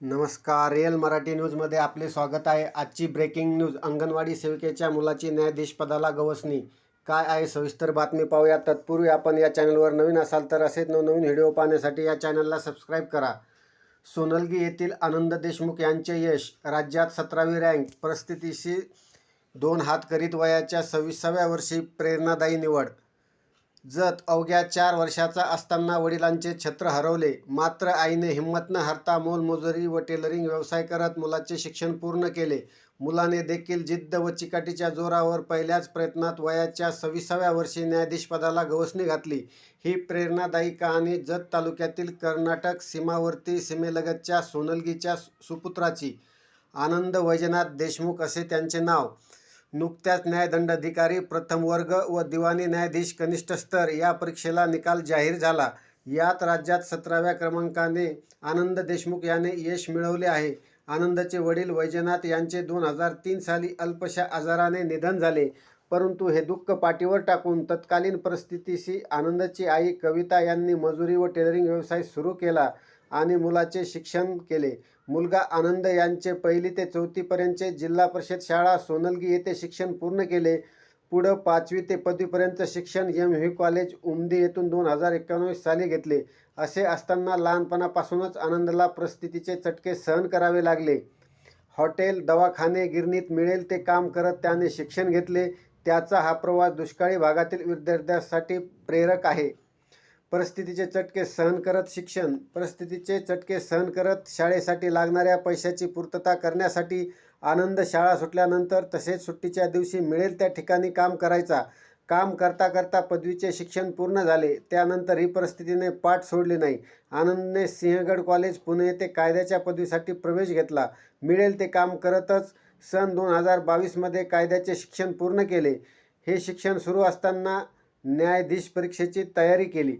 नमस्कार. रिअल मराठी न्यूजमध्ये आपले स्वागत आहे. आजची ब्रेकिंग न्यूज अंगणवाडी सेविकेच्या मुलाची न्यायाधीशपदाला गवसणी. काय आहे सविस्तर बातमी पाहूया. तत्पूर्वी आपण या चॅनलवर नवीन असाल तर असेच नवनवीन व्हिडिओ पाहण्यासाठी या चॅनलला सबस्क्राईब करा. सोनलगी येथील आनंद देशमुख यांचे यश राज्यात सतरावी रँक परिस्थितीशी दोन हात करीत वयाच्या सव्वीसाव्या वर्षी प्रेरणादायी निवड. जत अवघ्या चार वर्षाचा असताना वडिलांचे छत्र हरवले. मात्र आईने हिंमत न हरता मोलमजुरी व टेलरिंग व्यवसाय करत मुलाचे शिक्षण पूर्ण केले. मुलाने देखील जिद्द व चिकाटीच्या जोरावर पहिल्याच प्रयत्नात वयाच्या सव्वीसाव्या वर्षी न्यायाधीशपदाला गवसणी घातली. ही प्रेरणादायी कहाणी जत तालुक्यातील कर्नाटक सीमावर्ती सीमेलगतच्या सोनलगीच्या सुपुत्राची. आनंद वैजनाथ देशमुख असे त्यांचे नाव. नुकत्याच न्यायदंडाधिकारी प्रथम वर्ग व दिवाणी न्यायाधीश कनिष्ठ स्तर या परीक्षेला निकाल जाहीर झाला. यात राज्यात सतराव्या क्रमांकाने आनंद देशमुख याने यश मिळवले आहे. आनंदचे वडील वैजनाथ यांचे दोन हजार तीन साली अल्पशा आजाराने निधन झाले. परंतु हे दुःख पाठीवर टाकून तत्कालीन परिस्थितीशी आनंदची आई कविता यांनी मजुरी व टेलरिंग व्यवसाय सुरू केला. आणि मुलाचे शिक्षण केले. मुलगा आनंद यांचे पहिली ते चौथीपर्यंतचे जिल्हा परिषद शाळा सोनलगी येथे शिक्षण पूर्ण केले. पुढं पाचवी ते पदवीपर्यंत शिक्षण एम. व्ही कॉलेज उमदी येथून दोन हजार एकोणावीस साली घेतले. असे असताना लहानपणापासूनच आनंदला परिस्थितीचे चटके सहन करावे लागले. हॉटेल दवाखाने गिरणीत मिळेल ते काम करत त्याने शिक्षण घेतले. त्याचा हा प्रवास दुष्काळी भागातील विद्यार्थ्यांसाठी प्रेरक आहे. परिस्थितीचे चटके सहन करत शिक्षण परिस्थितीचे चटके सहन करत शाळेसाठी लागणाऱ्या पैशाची पूर्तता करण्यासाठी आनंद शाळा सुटल्यानंतर तसेच सुट्टीच्या दिवशी मिळेल त्या ठिकाणी काम करायचा. काम करता करता पदवीचे शिक्षण पूर्ण झाले. त्यानंतर ही परिस्थितीने पाठ सोडली नाही. आनंदने सिंहगड कॉलेज पुणे येथे कायद्याच्या पदवीसाठी प्रवेश घेतला. मिळेल ते काम करतच सन दोन हजार बावीसमध्ये कायद्याचे शिक्षण पूर्ण केले. हे शिक्षण सुरू असताना न्यायाधीश परीक्षेची तयारी केली.